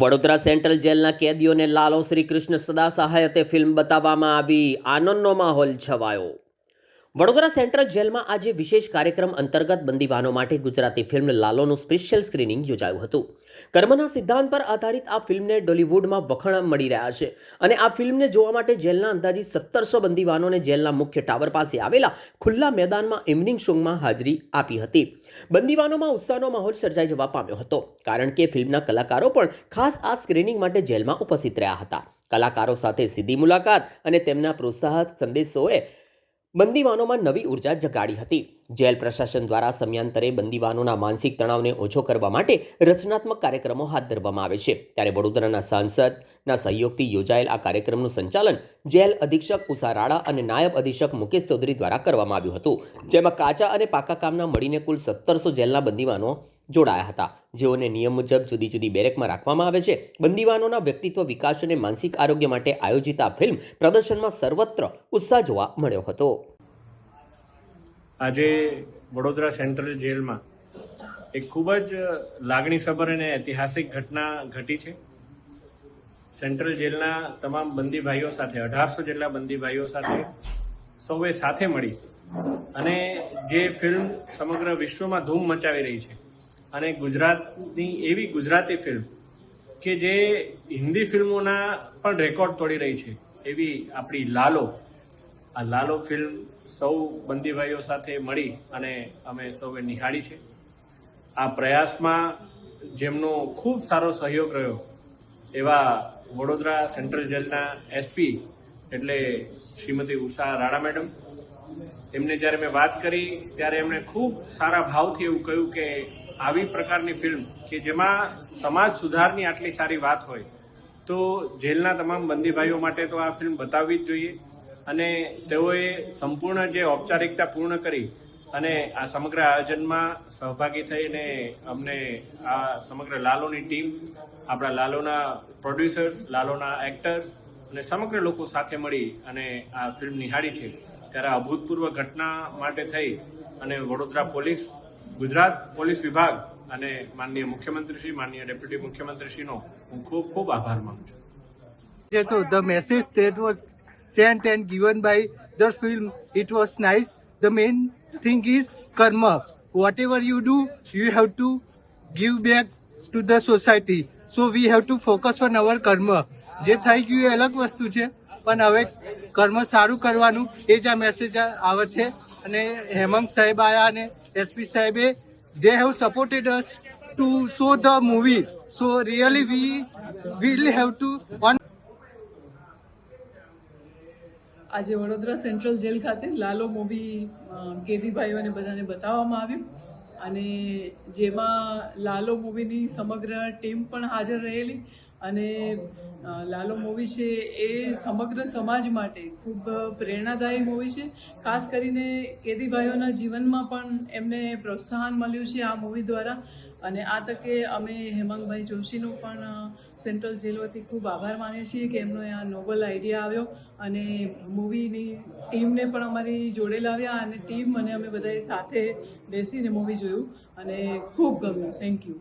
Vadodara central જેલના કેદીઓને લાલો શ્રી કૃષ્ણ સદા સહાયતે ફિલ્મ બતાવવામાં આવી. આનંદનો માહોલ છવાયો. વડોદરા સેન્ટ્રલ જેલમાં આજે વિશેષ કાર્યક્રમ અંતર્ગત બંદીવાનો માટે ગુજરાતી ફિલ્મ લાલોનું સ્પેશિયલ સ્ક્રીનિંગ યોજાયું હતું. કર્મના સિદ્ધાંત પર આધારિત આ ફિલ્મને ડોલિવૂડમાં વખાણ મળી રહ્યા છે અને આ ફિલ્મને જોવા માટે જેલના અંદાજિત સત્તરસો બંદીવાનોને જેલના મુખ્ય ટાવર પાસે આવેલા ખુલ્લા મેદાનમાં ઇવનિંગ શોમાં હાજરી આપી હતી. બંદીવાનોમાં ઉત્સાહનો માહોલ સર્જાઈ જવા પામ્યો હતો, કારણ કે ફિલ્મના કલાકારો પણ ખાસ આ સ્ક્રીનિંગ માટે જેલમાં ઉપસ્થિત રહ્યા હતા. કલાકારો સાથે સીધી મુલાકાત અને તેમના પ્રોત્સાહક સંદેશોએ બંદીવાનોમાં નવી ઊર્જા જગાડી હતી. જેલ પ્રશાસન દ્વારા સમયાંતરે બંદીવાનોના માનસિક તણાવને ઓછો કરવા માટે રચનાત્મક કાર્યક્રમો હાથ ધરવામાં આવે છે. ત્યારે વડોદરાના સાંસદના સહયોગથી યોજાયેલ આ કાર્યક્રમનું સંચાલન જેલ અધિક્ષક ઉષા રાણા અને નાયબ અધિક્ષક મુકેશ ચૌધરી દ્વારા કરવામાં આવ્યું હતું. જેમાં કાચા અને પાકા કામના મળીને કુલ સત્તરસો જેલના બંદીવાનો જોડાયા હતા. જેઓને નિયમ મુજબ જુદી જુદી બેરેકમાં રાખવામાં આવે છે. બંદીવાનોના વ્યક્તિત્વ વિકાસ અને માનસિક આરોગ્ય માટે આયોજિત આ ફિલ્મ પ્રદર્શનમાં સર્વત્ર ઉત્સાહ જોવા મળ્યો હતો. આજે વડોદરા સેન્ટ્રલ જેલમાં એક ખૂબ જ લાગણીસભર અને ઐતિહાસિક ઘટના ઘટી છે. સેન્ટ્રલ જેલના તમામ બંદી ભાઈઓ સાથે, અઢારસો જેટલા બંદી ભાઈઓ સાથે સૌએ સાથે મળી અને જે ફિલ્મ સમગ્ર વિશ્વમાં ધૂમ મચાવી રહી છે. અને ગુજરાતની એવી ગુજરાતી ફિલ્મ કે જે હિન્દી ફિલ્મોના પણ રેકોર્ડ તોડી રહી છે, એવી આપણી લાલો. આ લાલો ફિલ્મ સૌ બંદીભાઈઓ સાથે મળી અને અમે સૌએ નિહાળી છે. આ પ્રયાસમાં જેમનો ખૂબ સારો સહયોગ રહ્યો, એવા વડોદરા સેન્ટ્રલ જેલના એસપી એટલે શ્રીમતી ઉષા રાણા મેડમ એમને જ્યારે મેં વાત કરી, ત્યારે એમણે ખૂબ સારા ભાવથી એવું કહ્યું કે આવી પ્રકારની ફિલ્મ કે જેમાં સમાજ સુધારની આટલી સારી વાત હોય, તો જેલના તમામ બંદીભાઈઓ માટે તો આ ફિલ્મ બતાવવી જ જોઈએ. અને તેઓએ સંપૂર્ણ જે ઔપચારિકતા પૂર્ણ કરી અને આ સમગ્ર આયોજનમાં સહભાગી થઈને અમને આ સમગ્ર લાલોની ટીમ આપણા લાલોના પ્રોડ્યુસર્સ લાલોના એક્ટર્સ અને સમગ્ર લોકો સાથે મળી અને આ ફિલ્મ નિહાળી છે. ત્યારે અભૂતપૂર્વ ઘટના માટે થઈ અને વડોદરા પોલીસ ગુજરાત પોલીસ વિભાગ અને માનનીય મુખ્યમંત્રીશ્રી માનનીય ડેપ્યુટી મુખ્યમંત્રીશ્રીનો હું ખૂબ ખૂબ આભાર માનું છું So the message that was sent and given by the film, it was nice. The main thing is karma. Whatever you do, you have to give back to the society. So we have to focus on our karma. જે થઈ ગયું એ અલગ વસ્તુ છે પણ હવે કર્મ સારું કરવાનું એ જ આ મેસેજ આવે છે. અને હેમંત સાહેબ આયા અને એસપી સાહેબે they have supported us to show the movie so really we will have to on આજે વડોદરા સેન્ટ્રલ જેલ ખાતે લાલો મૂવી કેદી અને બધાને બતાવવામાં આવ્યું. અને જેમાં લાલો મૂવીની સમગ્ર ટીમ પણ હાજર રહેલી. અને લાલો મૂવી છે એ સમગ્ર સમાજ માટે ખૂબ પ્રેરણાદાયી મૂવી છે. ખાસ કરીને કેદીભાઈઓના જીવનમાં પણ એમને પ્રોત્સાહન મળ્યું છે આ મૂવી દ્વારા. અને આ તકે અમે હેમાંગભાઈ જોશીનો પણ સેન્ટ્રલ જેલ વતી ખૂબ આભાર માનીએ છીએ કે એમનો આ નોબલ આઈડિયા આવ્યો. અને મૂવીની ટીમને પણ અમારી જોડે લાવ્યા અને ટીમ અને અમે બધાએ સાથે બેસીને મૂવી જોયું. અને ખૂબ ગમ્યું. Thank you.